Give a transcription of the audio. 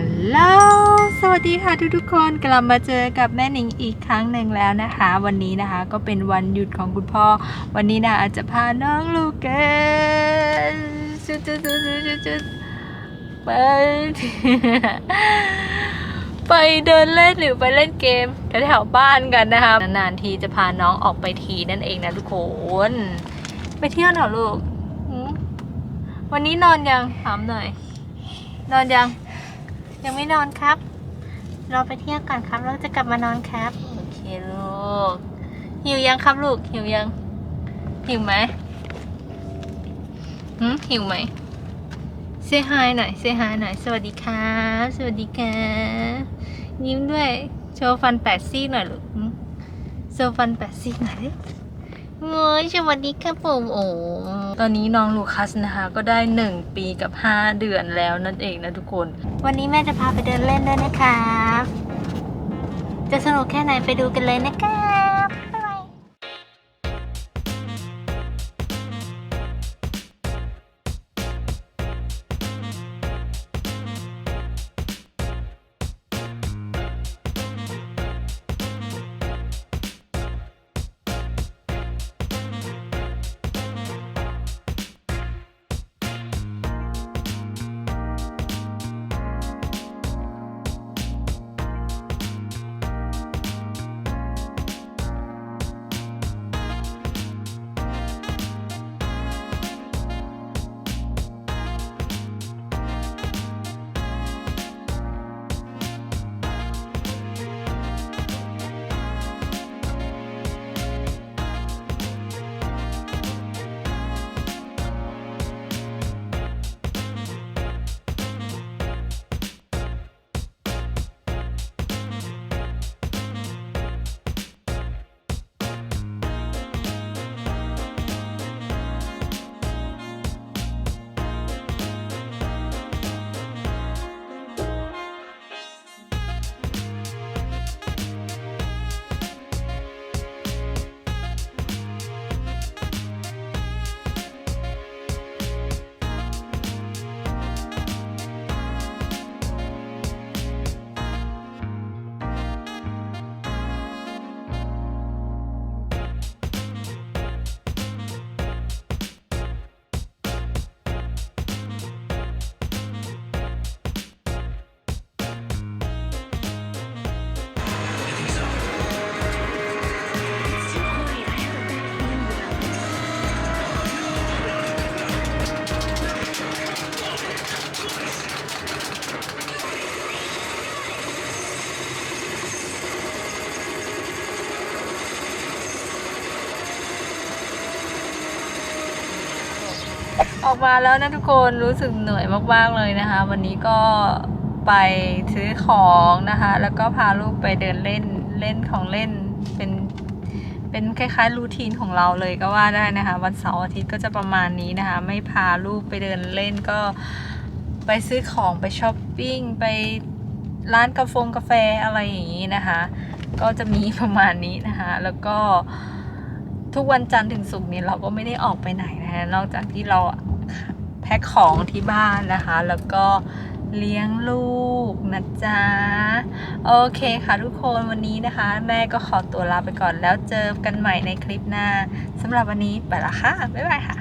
ฮัลโหล สวัสดีค่ะทุกๆคนกลับมาเจอกับแม่หนิงอีกครั้งหนึ่งแล้วนะคะ วันนี้นะคะก็เป็นวันหยุดของคุณพ่อ วันนี้นะอาจจะพาน้องลูกเกนจุดจุดจุดจุดจุดจุดไปไปเดินเล่นหรือไปเล่นเกมแถวๆบ้านกันนะคะนานๆทีจะพาน้องออกไปทีนั่นเองนะทุกคน ไปเที่ยวหน่อลูก วันนี้นอนยังถามหน่อย นอนยัง ยังไม่นอนครับ รอไปเที่ยวก่อนครับแล้วจะกลับมานอนครับ โอเคลูก หิวยังครับลูก หิวยัง หิวไหมหืมหิวไหมเซฮายหน่อยเซฮายหน่อย สวัสดีครับ สวัสดีครับยิ้มด้วย โชว์ฟันแปดซี่หน่อยลูกโชว์ฟันแปดซี่หน่อย ดิโอ้ยสวัสดีครับผมโอ้ตอนนี้น้องลูคัสนะคะ ก็ได้หนึ่งปีกับห้าเดือนแล้วนั่นเองนะทุกคน วันนี้แม่จะพาไปเดินเล่นด้วยนะครับ จะสนุกแค่ไหนไปดูกันเลยนะครับ ออกมาแล้วนะทุกคนรู้สึกเหนื่อยมากๆเลยนะคะ วันนี้ก็ไปซื้อของนะคะ แล้วก็พาลูกไปเดินเล่นเล่นของเล่นเป็นเป็นคล้ายๆรูทีนของเราเลยก็ว่าได้นะคะ วันเสาร์อาทิตย์ก็จะประมาณนี้นะคะ ไม่พาลูกไปเดินเล่นก็ไปซื้อของไปช้อปปิ้งไปร้านกาแฟกาแฟอะไรอย่างนี้นะคะ ก็จะมีประมาณนี้นะคะ แล้วก็ทุกวันจันทร์ถึงศุกร์เนี่ยเราก็ไม่ได้ออกไปไหนนะคะนอกจากที่เรา พ็คของที่บ้านนะคะ แล้วก็เลี้ยงลูกนะจ๊ะ โอเคค่ะทุกคนวันนี้นะคะ แม่ก็ขอตัวลาไปก่อนแล้วเจอกันใหม่ในคลิปหน้าสำหรับวันนี้ไปละค่ะ บ๊ายบายค่ะ